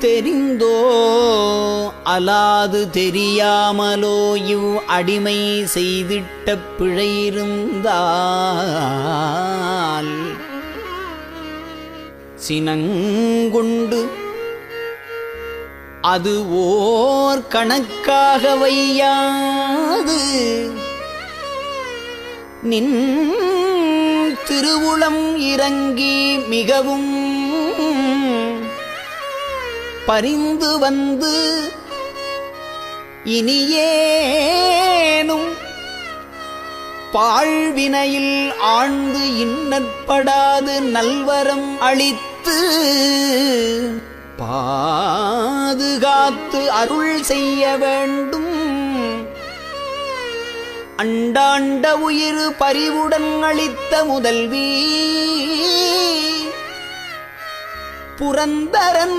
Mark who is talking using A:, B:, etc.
A: தெரிந்தோ? அலாது தெரியாமலோ இவ் அடிமை செய்திட்ட பிழையிருந்தால்? சினங்குண்டு அது ஓர் கணக்காக வையாது. நின் திருவுளம் இறங்கி மிகவும் பரிந்து வந்து இனியேனும் பாழ்வினையில் ஆழ்ந்து இன்னற்படாது நல்வரம் அளித்து பாதுகாத்து அருள் செய்ய வேண்டும். அண்டாண்ட உயிர் பரிவுடன் அளித்த முதல்வி புரந்தரன்